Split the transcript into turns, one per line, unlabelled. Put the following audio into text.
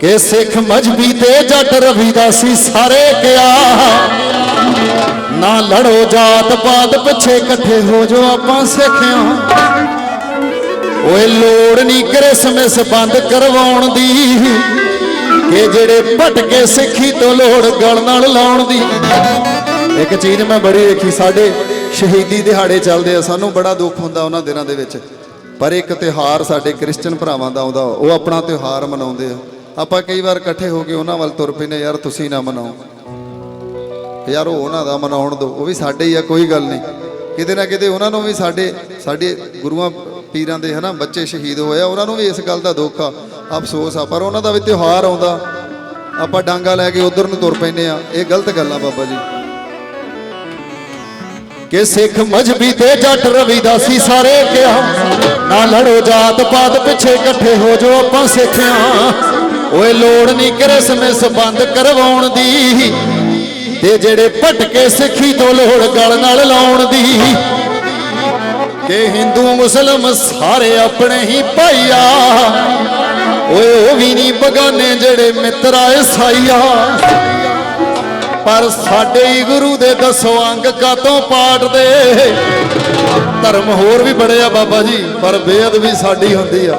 ਕਿ ਸਿੱਖ ਮਜਬੀ ਤੇ ਜੱਟ ਰਵੀਦਾਸੀ ਸਾਰੇ ਕਿਆ। ਨਾ ਲੜੋ ਜਾਤ ਪਾਤ ਪਿੱਛੇ ਇਕੱਠੇ ਹੋ ਜੋ ਆਪਾਂ ਸਿੱਖਿਆ। ਓਏ ਲੋੜ ਨਹੀਂ ਕ੍ਰਿਸਮਸ ਬੰਦ ਕਰਵਾਉਣ ਦੀ, ਕਿ ਜਿਹੜੇ ਭਟਕੇ ਸਿੱਖੀ ਤੋਂ ਲੋੜ ਗਲ ਨਾਲ ਲਾਉਣ ਦੀ। ਇੱਕ ਚੀਜ਼ ਮੈਂ ਬੜੀ ਵੇਖੀ, ਸਾਡੇ ਸ਼ਹੀਦੀ ਦਿਹਾੜੇ ਚੱਲਦੇ ਆ, ਸਾਨੂੰ ਬੜਾ ਦੁੱਖ ਹੁੰਦਾ ਉਹਨਾਂ ਦਿਨਾਂ ਦੇ ਵਿੱਚ। ਪਰ ਇੱਕ ਤਿਉਹਾਰ ਸਾਡੇ ਕ੍ਰਿਸਚੀਅਨ ਭਰਾਵਾਂ ਦਾ ਆਉਂਦਾ, ਉਹ ਆਪਣਾ ਤਿਉਹਾਰ ਮਨਾਉਂਦੇ ਆ। ਆਪਾਂ ਕਈ ਵਾਰ ਇਕੱਠੇ ਹੋ ਕੇ ਉਹਨਾਂ ਵੱਲ ਤੁਰ ਪੈਂਦੇ ਯਾਰ ਤੁਸੀਂ ਨਾ ਮਨਾਓ। ਯਾਰ ਉਹ ਉਹਨਾਂ ਦਾ ਮਨਾਉਣ ਦਿਓ ਉਹ ਵੀ ਸਾਡੇ ਹੀ ਆ, ਕੋਈ ਗੱਲ ਨਹੀਂ। ਕਿਤੇ ਨਾ ਕਿਤੇ ਉਹਨਾਂ ਨੂੰ ਵੀ ਸਾਡੇ ਸਾਡੇ ਗੁਰੂਆਂ, ਪੀਰਾਂ ਦੇ ਹਨਾ, ਬੱਚੇ ਸ਼ਹੀਦ ਹੋਏ ਉਹਨਾਂ ਨੂੰ ਵੀ ਇਸ ਗੱਲ ਦਾ ਦੁੱਖ ਆ, ਅਫਸੋਸ ਆ, ਪਰ ਉਹਨਾਂ ਦਾ ਵੀ ਤਿਉਹਾਰ ਆਉਂਦਾ। ਆਪਾਂ ਡਾਂਗਾ ਲੈ ਕੇ ਉਧਰ ਨੂੰ ਤੁਰ ਪੈਂਦੇ ਆ ਇਹ ਗਲਤ ਗੱਲ ਆ ਬਾਬਾ ਜੀ। ਕਿ ਸਿੱਖ ਮਜਬੀ ਤੇ ਜੱਟ ਰਵੀਦਾਸੀ ਸਾਰੇ ਕਿਹਾ ਨਾ ਲੜੋ ਜਾਤ ਪਾਤ ਪਿੱਛੇ ਇਕੱਠੇ ਹੋ ਜੋ ਆਪਾਂ ਸਿੱਖਿਆ। ਓਏ ਲੋੜ ਨਹੀਂ ਕ੍ਰਿਸਮਸ ਬੰਦ ਕਰਵਾਉਣ ਦੀ। ਤੇ ਜਿਹੜੇ ਭਟਕੇ ਸਿੱਖੀ ਤੋਂ ਲੋੜ ਗਲ ਨਾਲ ਲਾਉਣ ਦੀ। ਕਿ ਹਿੰਦੂ, ਮੁਸਲਮ ਸਾਰੇ ਆਪਣੇ ਹੀ ਭਾਈ ਆ ਓਏ ਉਹ ਵੀ ਨਹੀਂ ਬਗਾਨੇ ਜਿਹੜੇ ਮਿੱਤਰਾ ਈਸਾਈਆ। ਪਰ ਸਾਡੇ ਹੀ ਗੁਰੂ ਦੇ ਦਸੋ ਅੰਗ ਕਾਤੋਂ ਪਾੜਦੇ ਧਰਮ ਹੋਰ ਵੀ ਬੜੇ ਆ ਬਾਬਾ ਜੀ, ਪਰ ਬੇਅਦਬੀ ਸਾਡੀ ਹੁੰਦੀ ਆ।